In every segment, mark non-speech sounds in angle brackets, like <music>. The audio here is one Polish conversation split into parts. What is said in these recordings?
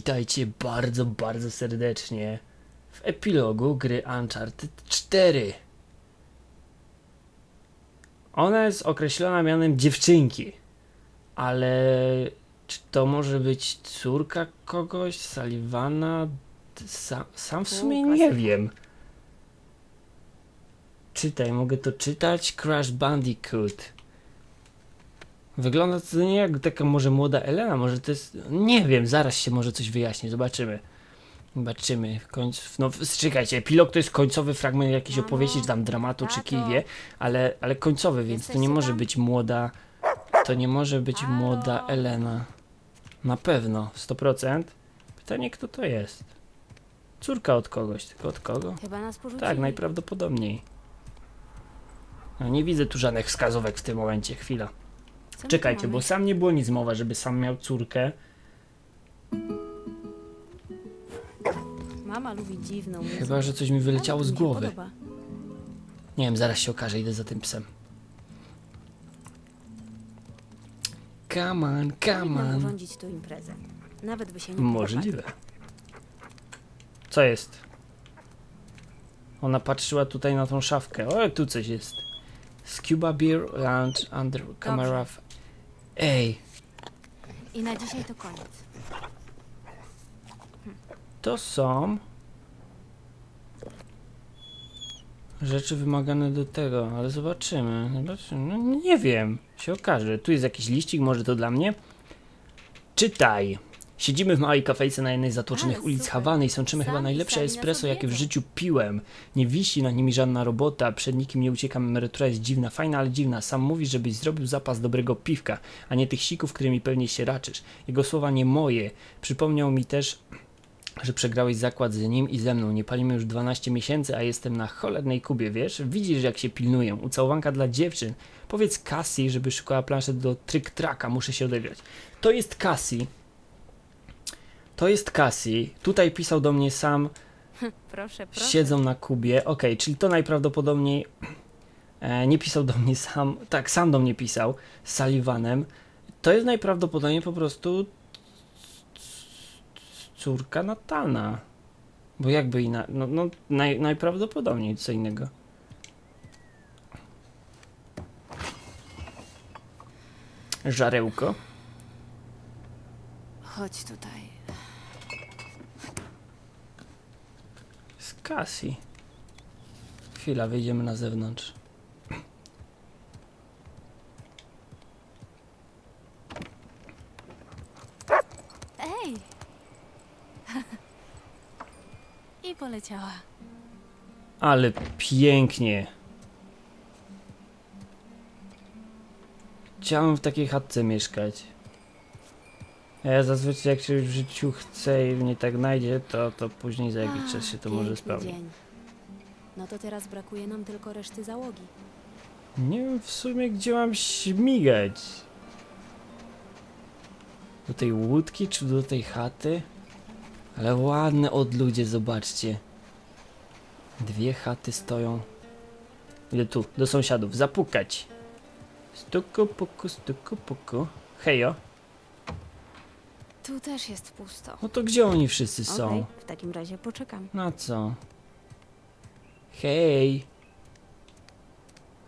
Witajcie bardzo, bardzo serdecznie w epilogu gry Uncharted 4. Ona jest określona mianem dziewczynki, ale czy to może być córka kogoś, Sullivana? Sam, sam w sumie nie wiem. Czytaj, mogę to czytać? Crash Bandicoot. Wygląda to nie jak taka może młoda Elena, może to jest. Nie wiem, zaraz się może coś wyjaśni, zobaczymy. Zobaczymy. No, czekajcie, epilog to jest końcowy fragment jakiejś Mamo, opowieści, czy tam dramatu, czy tato. kij wie, ale, ale końcowy, więc to nie może być młoda. To nie może być młoda Elena. Na pewno, 100%. Pytanie, kto to jest? Córka od kogoś, tylko od kogo? Chyba nas porzucili. Tak, najprawdopodobniej. No, nie widzę tu żadnych wskazówek w tym momencie, chwila. Czekajcie, mamy? bo sam nie było nic mowa, żeby sam miał córkę. Mama lubi dziwną muzykę. Chyba, że coś mi wyleciało z głowy. podoba. Nie wiem, zaraz się okaże, idę za tym psem. Come on, come on. urządzić tu imprezę. Nawet by się nie. Możliwe. Co jest? Ona patrzyła tutaj na tą szafkę. O, tu coś jest. Scuba Beer Lounge Under Camera. Ej, I na dzisiaj to koniec. to są rzeczy wymagane do tego, ale zobaczymy. zobaczymy. No, nie wiem, się okaże. Tu jest jakiś liścik, może to dla mnie. Czytaj. Siedzimy w małej kafejce na jednej z zatłoczonych Ale ulic. Hawany i sączymy chyba najlepsze espresso, jakie w życiu piłem. Nie wisi na nimi żadna robota, przed nikim nie uciekam, emerytura jest dziwna, fajna, ale dziwna. Sam mówisz, żebyś zrobił zapas dobrego piwka, a nie tych sików, którymi pewnie się raczysz. Jego słowa nie moje. Przypomniał mi też, że przegrałeś zakład z nim i ze mną. Nie palimy już 12 miesięcy, a jestem na cholernej Kubie, wiesz? Widzisz, jak się pilnuję. Ucałowanka dla dziewczyn. Powiedz Cassie, żeby szukała planszet do tryk-traka. Muszę się odegrać. To jest Cassie. To jest Cassie. Tutaj pisał do mnie sam. <laughs> Proszę, proszę. Siedzą na Kubie. Okej, czyli to najprawdopodobniej e, nie pisał do mnie sam. Tak, sam do mnie pisał z Sullivanem. To jest najprawdopodobniej po prostu córka Natana. Bo jakby inna. No, no naj, najprawdopodobniej co innego. Żarełko. Chodź tutaj. Z Cassie. Chwila, wyjdziemy na zewnątrz. Ej! <laughs> I poleciała. Ale pięknie. Chciałem w takiej chatce mieszkać. Ja zazwyczaj jak się w życiu chce i mnie tak znajdzie, to, to później za jakiś czas się to może Piękny spełni. dzień. No to teraz brakuje nam tylko reszty załogi. Nie wiem w sumie gdzie mam śmigać. Do tej łódki czy do tej chaty? Ale ładne odludzie, zobaczcie. Dwie chaty stoją. Idę tu, do sąsiadów, zapukać. Stuku puku, stuku puku. Hejo. Tu też jest pusto. No to gdzie oni wszyscy są? Okej, w takim razie poczekam. Na co? Hej.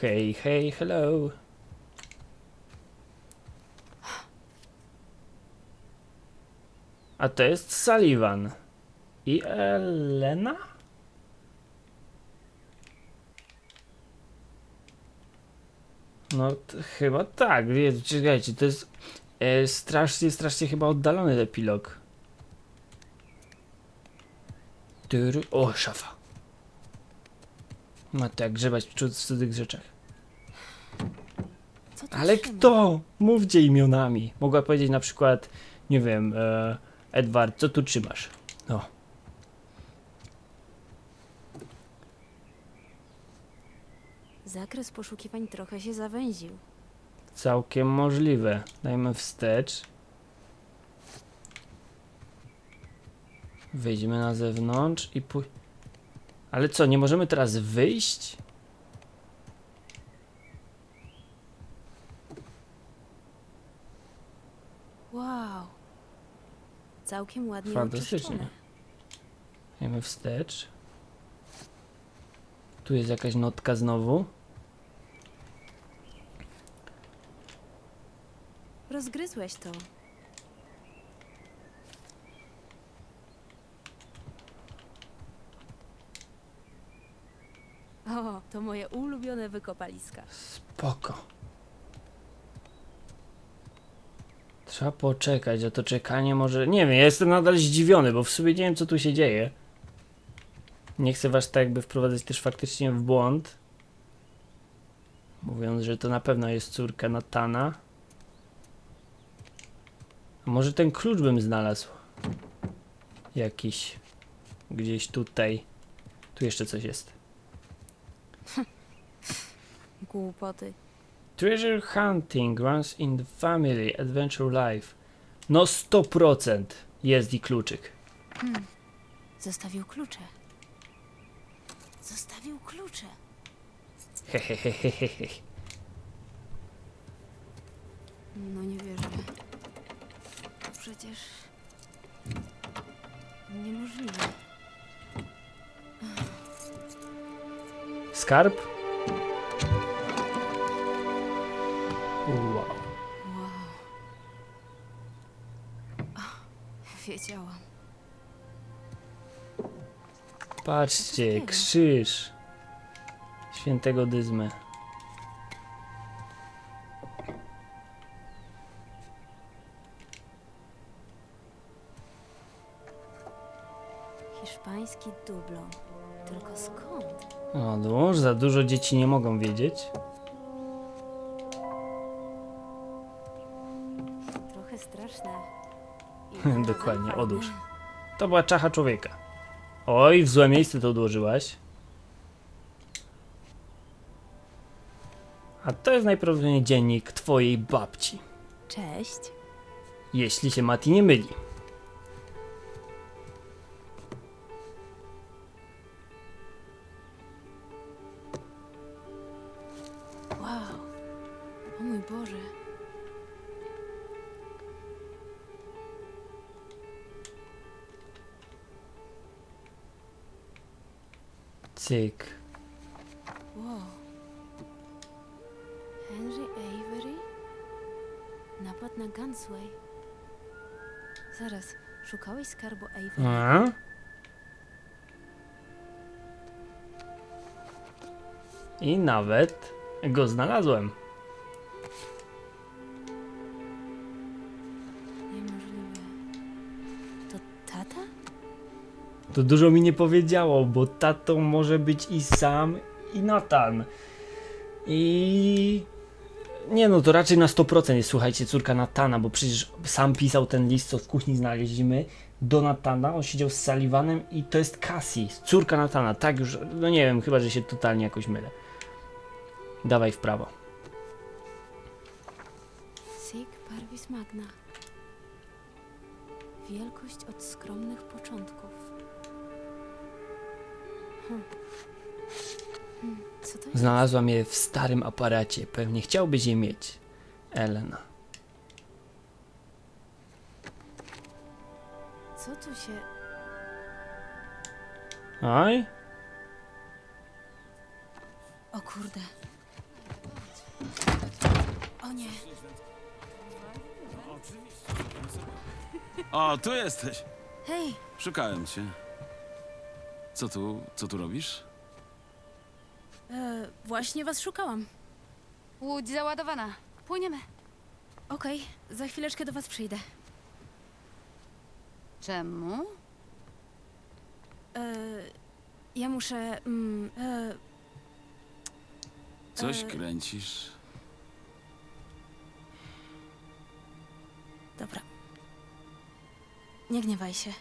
Hej, hej, hello. A to jest Sullivan. I Elena? No, t- chyba tak. Wie- Czekajcie, to jest strasznie, strasznie chyba oddalony epilog. Tyry. O, szafa. Ma tak grzebać w cud- w cudzych rzeczach. Ale trzyma? kto? Mówcie imionami. Mogła powiedzieć na przykład, nie wiem, e, Edward, co tu trzymasz? No. Zakres poszukiwań trochę się zawęził. Całkiem możliwe. Dajmy wstecz. Wyjdźmy na zewnątrz i pój... Ale co, nie możemy teraz wyjść? Wow. Całkiem ładnie Fantastycznie. Jemy wstecz. Tu jest jakaś notka znowu. Rozgryzłeś to. O, to moje ulubione wykopaliska. Spoko. Trzeba poczekać, a to czekanie może... Nie wiem, ja jestem nadal zdziwiony, bo w sumie nie wiem, co tu się dzieje. Nie chcę was tak jakby wprowadzać też faktycznie w błąd. Mówiąc, że to na pewno jest córka Natana. Może ten klucz bym znalazł? Jakiś. Gdzieś tutaj. Tu jeszcze coś jest. <laughs> Głupoty. Treasure hunting runs in the family adventure life. No 100% jest i kluczyk. Zostawił klucze. Zostawił klucze. Hehehehehe. No nie wierzę. Przecież... Niemożliwe. Skarb? Wow. Wow. Wiedziałam. Patrzcie, krzyż. Świętego Dyzmy. Dublon. Tylko skąd? O, dłuż, za dużo dzieci nie mogą wiedzieć. Trochę straszne. I <laughs> Dokładnie, odłóż. To była czacha człowieka. Oj, w złe miejsce to odłożyłaś. A to jest najprawdopodobniej dziennik twojej babci. Cześć. Jeśli się Mati nie myli. Boże. Cyk. Wow. Henry Avery? Napad na Gunsway. Zaraz, szukałeś skarbu Avery? A? I nawet go znalazłem. To dużo mi nie powiedziało, bo tatą może być i Sam, i Nathan. I... Nie no, to raczej na 100% jest, słuchajcie, córka Natana, bo przecież sam pisał ten list, co w kuchni znaleźliśmy, do Natana, on siedział z Sullivanem i to jest Cassie, córka Natana, tak już, no nie wiem, chyba, że się totalnie jakoś mylę. Dawaj w prawo. Sic parvis magna. Wielkość od skromnych początków. Co to jest? Znalazłam je w starym aparacie, pewnie chciałbyś je mieć. Elena. Co tu się... Oj, O kurde. O nie. O, tu jesteś. Hej, Szukałem cię. Co tu, co tu robisz? e, właśnie was szukałam. Łódź załadowana. Płyniemy. Okej, za chwileczkę do was przyjdę. Czemu? E, ja muszę... Mm, e, Coś E. kręcisz? dobra. Nie gniewaj się.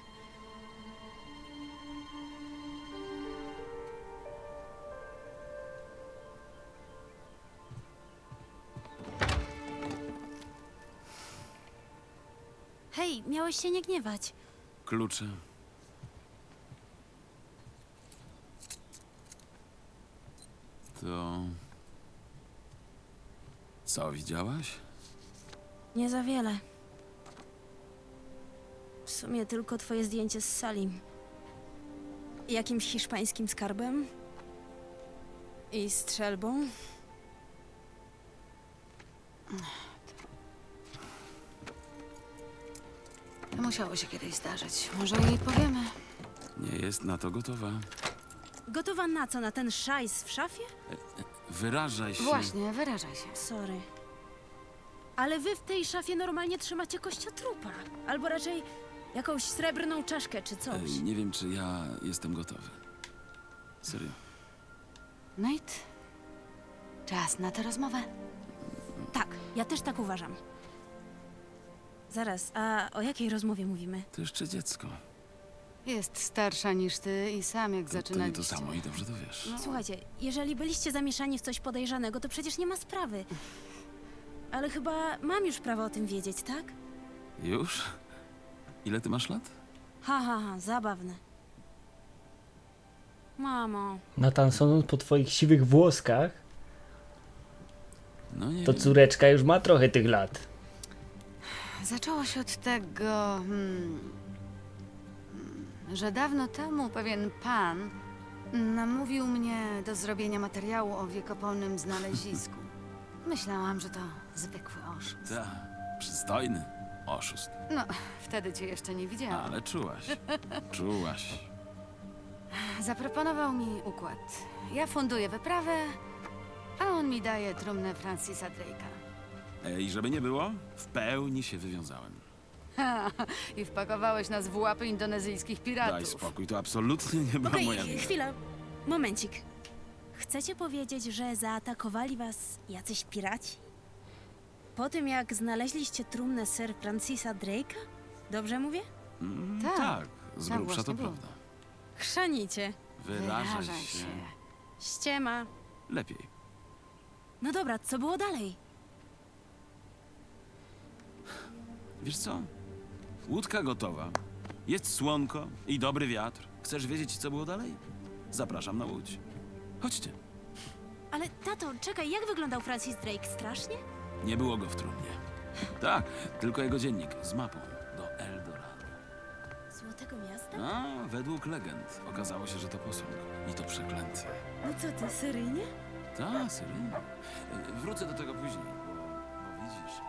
Miałeś się nie gniewać. Klucze. To... Co, widziałaś? Nie za wiele. sumie tylko twoje zdjęcie z Salim. Jakimś hiszpańskim skarbem? I strzelbą? To musiało się kiedyś zdarzyć. Może jej powiemy. Nie jest na to gotowa. Gotowa na co? Na ten szajs w szafie? Wyrażaj się. Właśnie, wyrażaj się. Sorry. Ale wy w tej szafie normalnie trzymacie kościotrupa. Albo raczej jakąś srebrną czaszkę czy coś. Ej, nie wiem, czy ja jestem gotowy. Serio. Nate? Czas na tę rozmowę. Tak, ja też tak uważam. Zaraz, a o jakiej rozmowie mówimy? To jeszcze dziecko. Jest starsza niż ty i sam jak To, to nie zaczynaliście. to samo i dobrze to wiesz. No. Słuchajcie, jeżeli byliście zamieszani w coś podejrzanego, to przecież nie ma sprawy. Ale chyba mam już prawo o tym wiedzieć, tak? Już? Ile ty masz lat? Ha, ha, ha, zabawne. Mamo, Nathan, sądząc po twoich siwych włoskach, No nie to wiem. córeczka już ma trochę tych lat. Zaczęło się od tego, hmm, że dawno temu pewien pan namówił mnie do zrobienia materiału o wiekopomnym znalezisku. <laughs> Myślałam, że to zwykły oszust. Ta, przystojny. Oszust. No, wtedy cię jeszcze nie widziałam. Ale czułaś. Czułaś. <laughs> Zaproponował mi układ. Ja funduję wyprawę, a on mi daje trumnę Francisa Drake'a. Ej, żeby nie było, w pełni się wywiązałem. I wpakowałeś nas w łapy indonezyjskich piratów. Daj spokój, to absolutnie nie była okej, moja wina. chwila, momencik. Chcecie powiedzieć, że zaatakowali was jacyś piraci? Po tym, jak znaleźliście trumnę Sir Francisa Drake'a? Dobrze mówię? Mm, Tak. tak, z Tak grubsza to właśnie było. prawda. Chrzanicie. Wyrażaj się. Ściema. Lepiej. No dobra, co było dalej? Wiesz co? Łódka gotowa. Jest słonko i dobry wiatr. Chcesz wiedzieć, co było dalej? Zapraszam na łódź. Chodźcie. Ale tato, czekaj, jak wyglądał Francis Drake? Strasznie? Nie było go w trumnie. Tak, tylko jego dziennik z mapą do Eldorado. Złotego miasta? A, według legend okazało się, że to posąg. I to przeklęty. No co ty, seryjnie? Tak, seryjnie. E, Wrócę do tego później, bo, bo widzisz,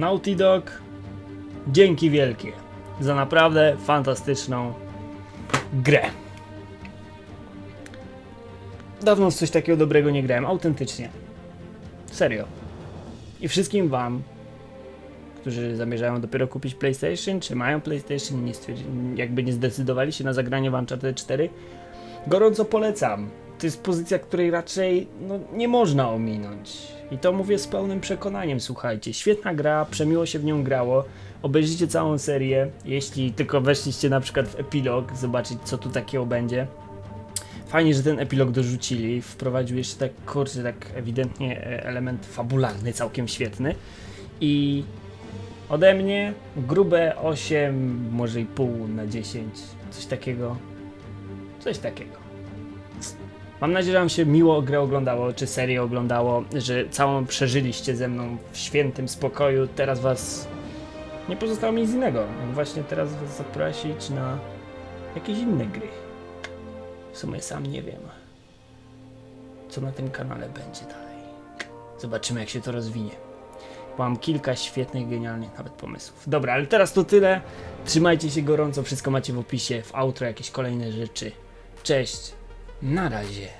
Naughty Dog, dzięki wielkie za naprawdę fantastyczną grę. Dawno w coś takiego dobrego nie grałem, autentycznie. Serio. I wszystkim wam, którzy zamierzają dopiero kupić PlayStation, czy mają PlayStation nie jakby nie zdecydowali się na zagranie w Uncharted 4, gorąco polecam. To jest pozycja, której raczej no, nie można ominąć. I to mówię z pełnym przekonaniem, słuchajcie. Świetna gra, przemiło się w nią grało. Obejrzyjcie całą serię, jeśli tylko weszliście na przykład w epilog, zobaczyć co tu takiego będzie. Fajnie, że ten epilog dorzucili, wprowadził jeszcze tak, kurczę, tak ewidentnie e, element fabularny, całkiem świetny. I ode mnie grube 8, może i pół na 10, coś takiego. Coś takiego. Mam nadzieję, że Wam się miło grę oglądało, czy serię oglądało, że całą przeżyliście ze mną w świętym spokoju. Teraz Was nie pozostało mi nic innego. Właśnie teraz Was zaprosić na jakieś inne gry. W sumie sam nie wiem, co na tym kanale będzie dalej. Zobaczymy, jak się to rozwinie. Mam kilka świetnych, genialnych nawet pomysłów. Dobra, ale teraz to tyle. Trzymajcie się gorąco, wszystko macie w opisie, w outro jakieś kolejne rzeczy. Cześć, na razie.